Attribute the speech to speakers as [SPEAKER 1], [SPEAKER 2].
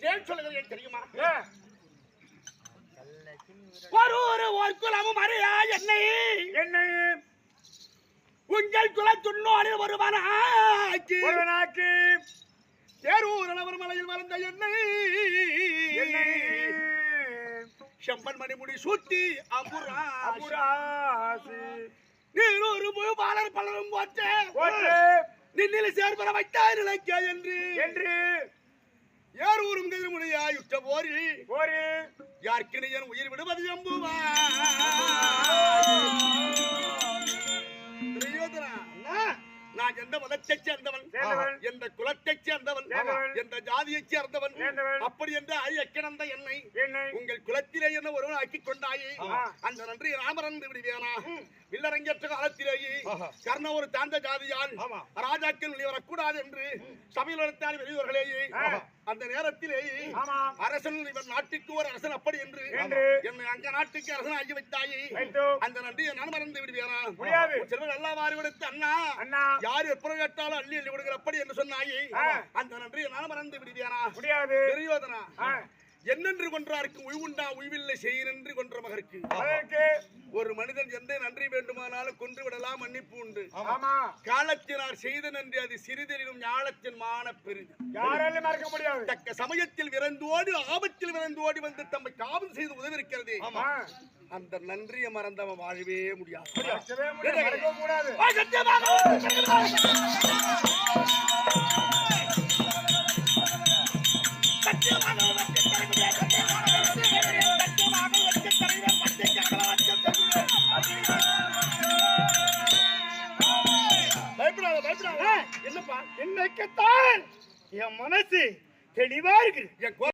[SPEAKER 1] ஏன் சொல்லுகிறேன் தெரியுமா? ஒரு ஒரு ஓர் குலமும் அறியா என்னை.
[SPEAKER 2] என்னை?
[SPEAKER 1] உங்கள் குல துண்ணோடில் ஒருவனாக்கி.
[SPEAKER 2] ஒருவனாக்கி.
[SPEAKER 1] தேரூர் அளவர் மலையில் வளர்ந்த என்னை. செம்பன் மணிமுடி சூட்டி அம்புரா
[SPEAKER 2] அபுராசி
[SPEAKER 1] நீரூறு பாலர் பலரும்
[SPEAKER 2] ஒன்று
[SPEAKER 1] நின்னில் சேர்பர வைத்தாய் நிலைக்க என்று.
[SPEAKER 2] என்று.
[SPEAKER 1] யார் ஊரும் கதிர்முடியா யுத்த போரி
[SPEAKER 2] ஒரு
[SPEAKER 1] யார்கிணையன் உயிர் விடுவது எம்புவா? நான் எந்த சேர்ந்தவன்?
[SPEAKER 2] சேர்ந்தவன்.
[SPEAKER 1] எந்த குலத்தைச் சேர்ந்தவன். எந்த ஜாதியைச் சேர்ந்தவன். அப்படி என்று ஐயக்கிடந்த என்னை. உங்கள் குலத்திலே என்ன ஒருவன் ஆக்கிக் கொண்டாயே. அந்த நன்றி ராமரந்து விடுவேனா? வில்லரங்கேற்ற காலத்திலேயே கர்ண ஒரு தாந்த ஜாதியால். ராஜாக்கள் வெளியே வரக்கூடாது என்று சபையில் நடத்தால் வெளியவர்களேயே
[SPEAKER 2] ஆ.
[SPEAKER 1] அந்த நேரத்திலேயே
[SPEAKER 2] ஆமா
[SPEAKER 1] அரசன் இவன் நாட்டுக்கு ஒரு அரசன் அப்படி என்று
[SPEAKER 2] என்று.
[SPEAKER 1] என்னை அங்க நாட்டுக்கு அரசன் ஆகி வைத்தாயே. அந்த நன்றியை நான் மறந்து விடுவேனா செல்வன் நல்லா மாறி விடுத்து அண்ணா
[SPEAKER 2] அண்ணா
[SPEAKER 1] யார் எப்பறம் கேட்டாலும் அள்ளி அள்ளி விடுகிற அப்படி என்று சொன்னாயே. அந்த நன்றியை நான் மறந்து விடுவேனா
[SPEAKER 2] முடியாது
[SPEAKER 1] பெரியோதனா
[SPEAKER 2] ஆ.
[SPEAKER 1] என்னென்று கொன்றாருக்கு உய்வுண்டா உய்வில்லை செய்யின்றி கொன்ற மகற்கு
[SPEAKER 2] அதற்கு
[SPEAKER 1] ஒரு மனிதன் எந்த நன்றி வேண்டுமானாலும் கொன்று விடலாம் மன்னிப்பு உண்டு.
[SPEAKER 2] ஆமா.
[SPEAKER 1] காலத்தினார் செய்த நன்றி அது சிறிதெனினும் ஞாலத்தின் மான பெரிது.
[SPEAKER 2] யாராலும் மறக்க முடியாது.
[SPEAKER 1] தக்க சமயத்தில் விரைந்தோடி ஆபத்தில் விரைந்தோடி வந்து தம்மை காவல் செய்து உதவி இருக்கிறது
[SPEAKER 2] ஆமா.
[SPEAKER 1] அந்த நன்றியை மறந்தவன் வாழவே முடியாது. என்னப்பா?
[SPEAKER 2] இன்னைக்குத்தான் என் மனசு தெளிவா இருக்குது.